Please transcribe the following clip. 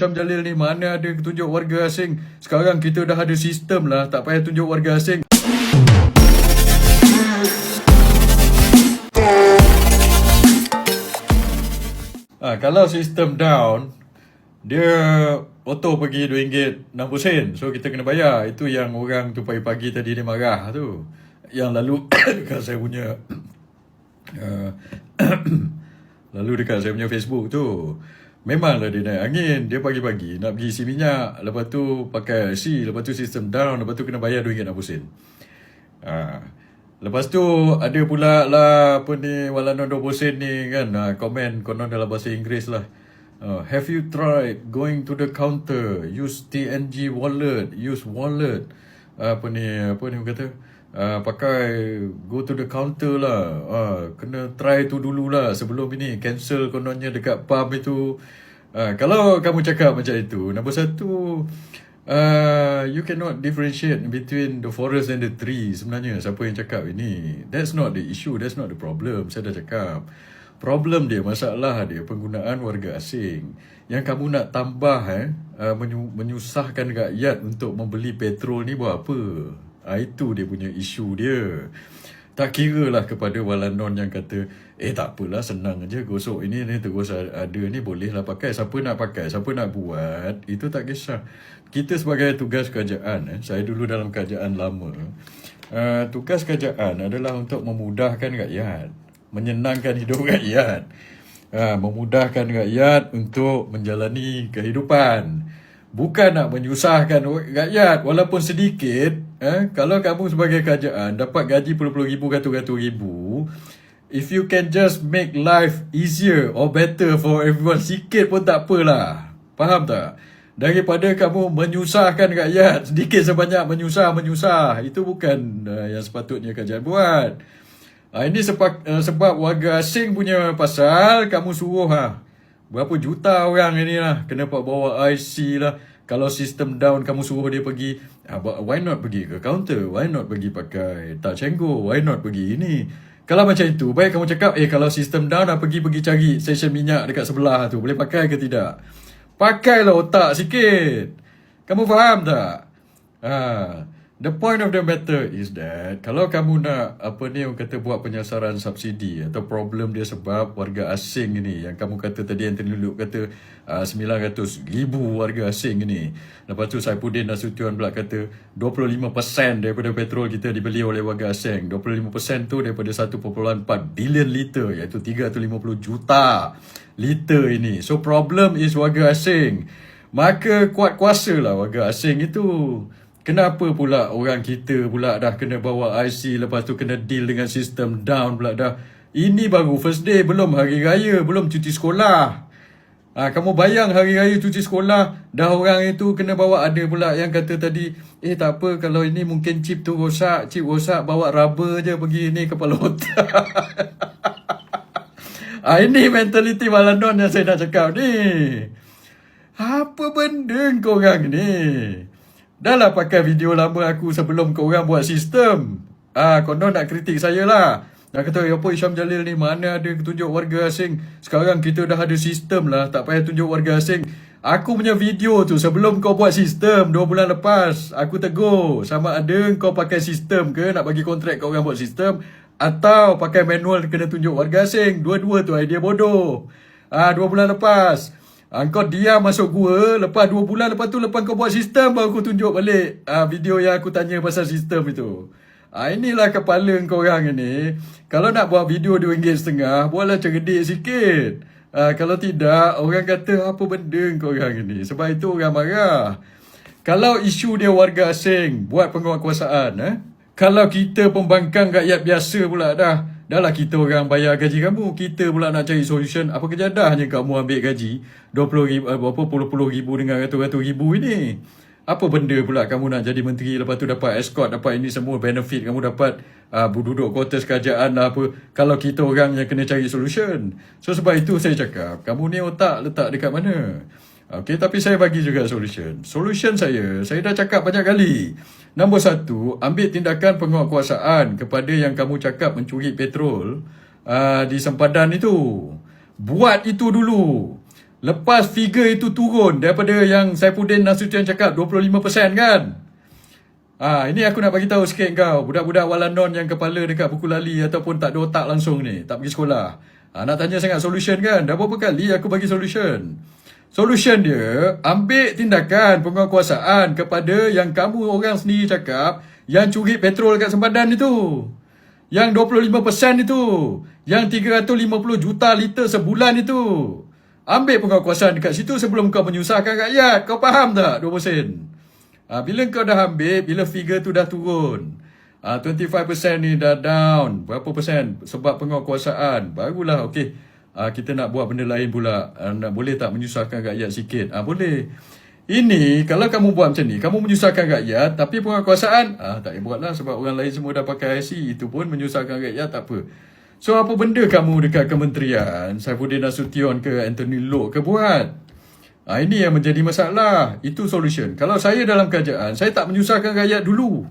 Syam Jalil ni mana ada tunjuk warga asing. Sekarang kita dah ada sistem lah. Tak payah tunjuk warga asing. Ah, kalau sistem down, dia auto pergi RM2.60. So kita kena bayar. Itu yang orang tu pagi-pagi tadi dia marah tu. Yang lalu dekat saya punya uh, lalu dekat saya punya Facebook tu. Memanglah dia naik angin. Dia pagi-pagi nak pergi isi minyak. Lepas tu pakai IC. Lepas tu sistem down. Lepas tu kena bayar RM2.60. Ah. Lepas tu ada pula lah apa ni Walanon 20 sen ni kan ah, komen konon dalam bahasa Inggeris lah. Uh, have you tried going to the counter use TNG wallet use wallet uh, apa ni apa ni kata uh, pakai go to the counter lah. Uh, kena try tu dululah sebelum ini cancel kononnya dekat pub itu. Uh, kalau kamu cakap macam itu nombor satu Uh, you cannot differentiate between the forest and the tree sebenarnya siapa yang cakap ini. That's not the issue that's not the problem saya dah cakap. Problem dia masalah dia penggunaan warga asing. Yang kamu nak tambah eh uh, menyu- menyusahkan rakyat untuk membeli petrol ni buat apa uh, itu dia punya isu dia. Tak kira lah kepada walanon yang kata Eh tak apalah senang aja gosok ini ni terus ada ni boleh lah pakai. Siapa nak pakai, siapa nak buat? Itu tak kisah. Kita sebagai tugas kerajaan eh, Saya dulu dalam kerajaan lama uh, Tugas kerajaan adalah untuk memudahkan rakyat Menyenangkan hidup rakyat. Uh, Memudahkan rakyat untuk menjalani kehidupan. Bukan nak menyusahkan rakyat walaupun sedikit. Eh, kalau kamu sebagai kerajaan dapat gaji puluh-puluh ribu, ratus-ratus ribu. If you can just make life easier or better for everyone sikit pun tak apalah. Faham tak? Daripada kamu menyusahkan rakyat sedikit sebanyak menyusah-menyusah. Itu bukan uh, yang sepatutnya kerajaan buat. Uh, ini sebab, uh, sebab warga asing punya pasal kamu suruh ha. Berapa juta orang ini lah kena bawa IC lah. Kalau sistem down kamu suruh dia pergi, ah, why not pergi ke counter? Why not pergi pakai and go? Why not pergi ini? Kalau macam itu, baik kamu cakap, eh kalau sistem down, ah, pergi-pergi cari stesen minyak dekat sebelah tu. Boleh pakai ke tidak? Pakailah otak sikit. Kamu faham tak? Ah, the point of the matter is that kalau kamu nak apa ni orang kata buat penyasaran subsidi atau problem dia sebab warga asing ini yang kamu kata tadi yang terluluk kata uh, 900 ribu warga asing ini. Lepas tu Saifuddin Nasution pula kata 25% daripada petrol kita dibeli oleh warga asing. 25% tu daripada 1.4 bilion liter iaitu 350 juta liter ini. So problem is warga asing. Maka kuat kuasa lah warga asing itu. Kenapa pula orang kita pula dah kena bawa IC lepas tu kena deal dengan sistem down pula dah. Ini baru first day belum hari raya belum cuti sekolah. Ha, kamu bayang hari raya cuti sekolah dah orang itu kena bawa ada pula yang kata tadi eh tak apa kalau ini mungkin chip tu rosak chip rosak bawa rubber je pergi ni kepala otak. ha, ini mentality Malanon yang saya nak cakap ni. Apa benda kau orang ni? Dah lah pakai video lama aku sebelum kau orang buat sistem. Ah, konon nak kritik saya lah. Nak kata, apa Isyam Jalil ni mana ada tunjuk warga asing. Sekarang kita dah ada sistem lah. Tak payah tunjuk warga asing. Aku punya video tu sebelum kau buat sistem 2 bulan lepas. Aku tegur. Sama ada kau pakai sistem ke nak bagi kontrak kau orang buat sistem. Atau pakai manual kena tunjuk warga asing. Dua-dua tu idea bodoh. Ah, 2 bulan lepas. Ha, kau diam masuk gua Lepas dua bulan lepas tu Lepas kau buat sistem Baru aku tunjuk balik ha, Video yang aku tanya pasal sistem itu. Ha, Inilah kepala kau orang ini. Kalau nak buat video RM2.5 Buatlah cerdik sikit. Ha, Kalau tidak Orang kata apa benda kau orang ini? Sebab itu orang marah. Kalau isu dia warga asing Buat penguatkuasaan eh? Kalau kita pembangkang rakyat biasa pula dah Dah lah kita orang bayar gaji kamu. Kita pula nak cari solution. Apa kejadahnya kamu ambil gaji 20 ribu, apa, puluh-puluh ribu dengan ratus-ratus ribu ini. Apa benda pula kamu nak jadi menteri lepas tu dapat escort, dapat ini semua benefit kamu dapat uh, duduk kuartus kerajaan lah apa. Kalau kita orang yang kena cari solution. So sebab itu saya cakap, kamu ni otak letak dekat mana? Okey, tapi saya bagi juga solution. Solution saya, saya dah cakap banyak kali. Nombor satu, ambil tindakan penguatkuasaan kepada yang kamu cakap mencuri petrol uh, di sempadan itu. Buat itu dulu. Lepas figure itu turun daripada yang Saifuddin Nasution cakap 25% kan. Ah, ini aku nak bagi tahu sikit kau, budak-budak walanon yang kepala dekat buku lali ataupun tak ada otak langsung ni, tak pergi sekolah. Ah, nak tanya sangat solution kan? Dah berapa kali aku bagi solution? Solution dia, ambil tindakan penguasaan kepada yang kamu orang sendiri cakap yang curi petrol kat sempadan itu. Yang 25% itu. Yang 350 juta liter sebulan itu. Ambil penguasaan dekat situ sebelum kau menyusahkan rakyat. Kau faham tak 2 sen? Ha, bila kau dah ambil, bila figure tu dah turun. Ha, 25% ni dah down. Berapa persen? Sebab penguasaan. Barulah okey. Ha, kita nak buat benda lain pula. Ha, nak, boleh tak menyusahkan rakyat sikit? Ha, boleh. Ini kalau kamu buat macam ni, kamu menyusahkan rakyat tapi penguasaan ah tak payah buatlah sebab orang lain semua dah pakai IC itu pun menyusahkan rakyat tak apa. So apa benda kamu dekat kementerian Saifuddin Nasution ke Anthony Loke ke buat? Ah, ini yang menjadi masalah. Itu solution. Kalau saya dalam kerajaan, saya tak menyusahkan rakyat dulu.